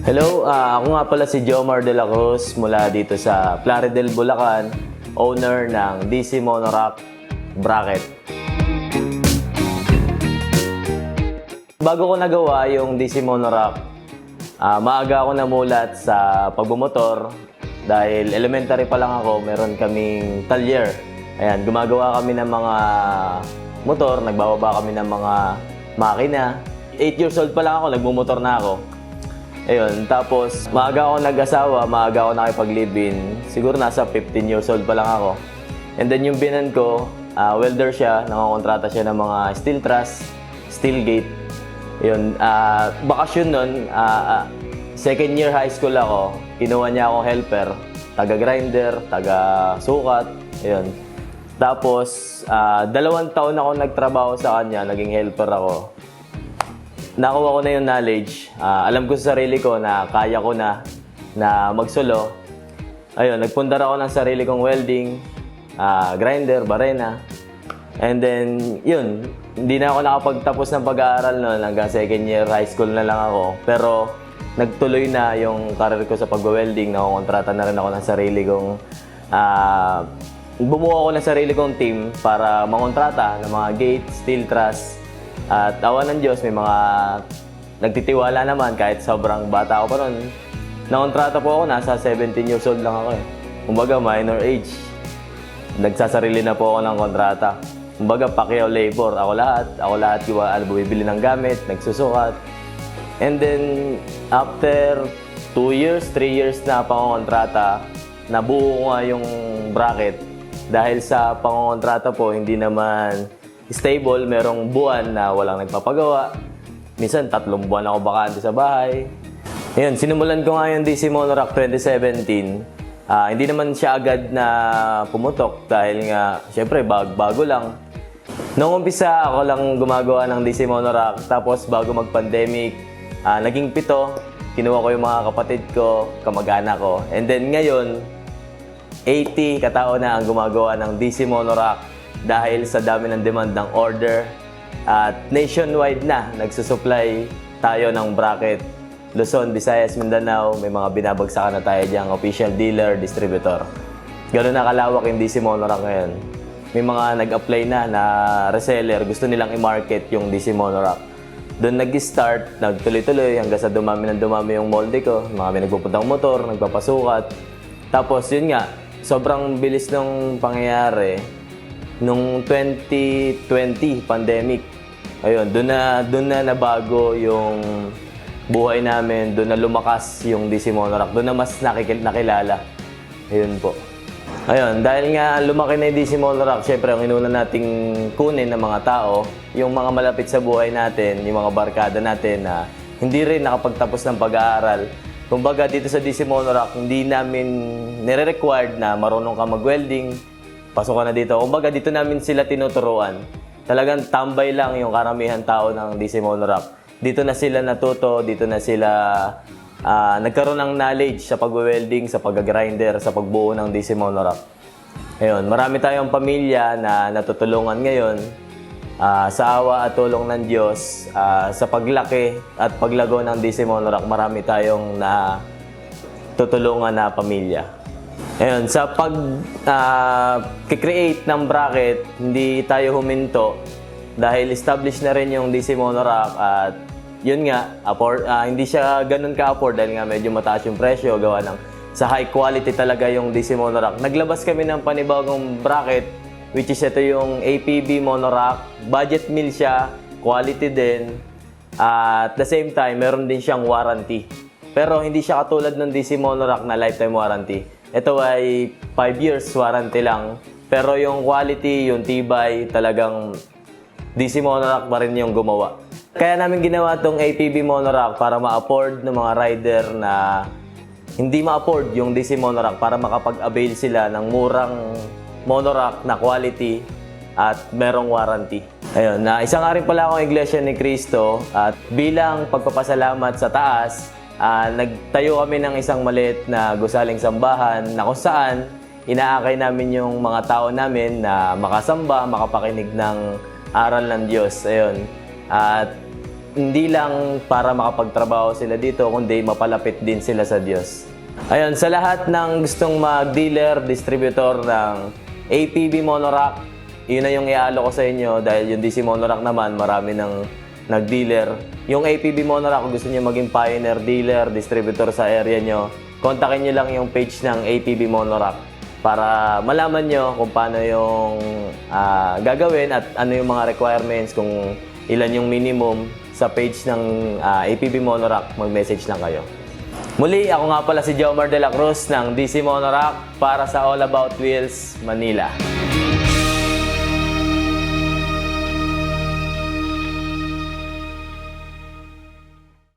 Hello, ah, ako nga pala si Jomar De La Cruz mula dito sa Plaridel, Bulacan, owner ng DC Monorack Bracket. Bago ko nagawa yung DC Monorack, ah, maaga ako namulat sa pagbumotor dahil elementary pa lang ako, meron kaming talyer. Ayan, gumagawa kami ng mga motor, nagbababa kami ng mga makina. 8 years old pa lang ako, nagmumotor na ako. Ayun, tapos maaga ako nag-asawa, maaga ako nakipag-live-in. Siguro nasa 15 years old pa lang ako. And then yung binan ko, ah, welder siya, nangongontrata siya ng mga steel truss, steel gate. Ayun, ah, bakasyon nun, ah, second year high school ako, kinuha niya akong helper, taga-grinder, taga-sukat, ayun. Tapos, ah, dalawang taon ako nagtrabaho sa kanya, naging helper ako nakuha ko na yung knowledge. Ah, alam ko sa sarili ko na kaya ko na na magsolo. Ayun, nagpundar ako ng sarili kong welding, ah, grinder, barena. And then, yun, hindi na ako nakapagtapos ng pag-aaral noon hanggang second year high school na lang ako. Pero nagtuloy na yung career ko sa pag-welding. Nakukontrata na rin ako ng sarili kong ah, bumuo ako ng sarili kong team para mangontrata ng mga gate, steel truss, at awa ng Diyos, may mga nagtitiwala naman kahit sobrang bata ako pa noon. Nakontrata po ako, nasa 17 years old lang ako eh. Kumbaga, minor age. Nagsasarili na po ako ng kontrata. Kumbaga, Pacquiao labor. Ako lahat. Ako lahat yung ano, bumibili ng gamit, nagsusukat. And then, after 2 years, 3 years na pangontrata, nabuo ko nga yung bracket. Dahil sa pangontrata po, hindi naman stable, merong buwan na walang nagpapagawa. Minsan, tatlong buwan ako bakante sa bahay. Ayun, sinimulan ko nga yung DC Monorack 2017. Ah, hindi naman siya agad na pumutok dahil nga, syempre, bag bago lang. Noong umpisa, ako lang gumagawa ng DC Monorack. Tapos, bago mag-pandemic, ah, naging pito. Kinuha ko yung mga kapatid ko, kamag-anak ko. And then ngayon, 80 katao na ang gumagawa ng DC Monorack dahil sa dami ng demand ng order at nationwide na nagsusupply tayo ng bracket. Luzon, Visayas, Mindanao, may mga binabagsakan na tayo diyang official dealer, distributor. Ganoon na kalawak yung DC Monorack ngayon. May mga nag-apply na na reseller, gusto nilang i-market yung DC Monorack. Doon nag-start, nagtuloy-tuloy hanggang sa dumami ng dumami yung molde ko. Mga may nagpupuntang motor, nagpapasukat. Tapos yun nga, sobrang bilis ng pangyayari nung 2020 pandemic. Ayun, doon na doon na nabago yung buhay namin, doon na lumakas yung DC Monorack, doon na mas nakikil, nakilala. Ayun po. Ayun, dahil nga lumaki na yung DC Monorack, syempre ang inuna nating kunin ng mga tao, yung mga malapit sa buhay natin, yung mga barkada natin na hindi rin nakapagtapos ng pag-aaral. Kumbaga dito sa DC Monorack, hindi namin nire-required na marunong ka mag-welding, pasok ka na dito. Kumbaga dito namin sila tinuturuan. Talagang tambay lang yung karamihan tao ng DC Monorack. Dito na sila natuto, dito na sila ah, nagkaroon ng knowledge sa pag-welding, sa pag-grinder, sa pagbuo ng DC Monorack. Ayun, marami tayong pamilya na natutulungan ngayon ah, sa awa at tulong ng Diyos ah, sa paglaki at paglago ng DC Monorack. Marami tayong na tutulungan na pamilya. Ayun, sa pag ah, create ng bracket, hindi tayo huminto dahil established na rin yung DC Monorack at yun nga, afford, ah, hindi siya ganun ka-afford dahil nga medyo mataas yung presyo gawa ng sa high quality talaga yung DC Monorack. Naglabas kami ng panibagong bracket which is ito yung APB Monorack. Budget meal siya, quality din. at the same time, meron din siyang warranty. Pero hindi siya katulad ng DC Monorack na lifetime warranty. Ito ay 5 years warranty lang. Pero yung quality, yung tibay, talagang DC Monorack pa rin yung gumawa. Kaya namin ginawa tong APB Monorack para ma-afford ng mga rider na hindi ma-afford yung DC Monorack para makapag-avail sila ng murang monorack na quality at merong warranty. Ayun, na isa nga rin pala akong Iglesia ni Cristo at bilang pagpapasalamat sa taas, ah, nagtayo kami ng isang maliit na gusaling sambahan na kung saan inaakay namin yung mga tao namin na makasamba, makapakinig ng aral ng Diyos. Ayun. At hindi lang para makapagtrabaho sila dito, kundi mapalapit din sila sa Diyos. Ayun, sa lahat ng gustong mag-dealer, distributor ng APB Monorack, yun na yung ialo ko sa inyo dahil yung DC Monorack naman, marami ng nag-dealer. Yung APB Monorack, kung gusto niyo maging pioneer dealer, distributor sa area nyo, kontakin nyo lang yung page ng APB Monorack para malaman nyo kung paano yung ah, gagawin at ano yung mga requirements, kung ilan yung minimum sa page ng ah, APB Monorack, mag-message lang kayo. Muli, ako nga pala si Jomar De La Cruz ng DC Monorack para sa All About Wheels, Manila.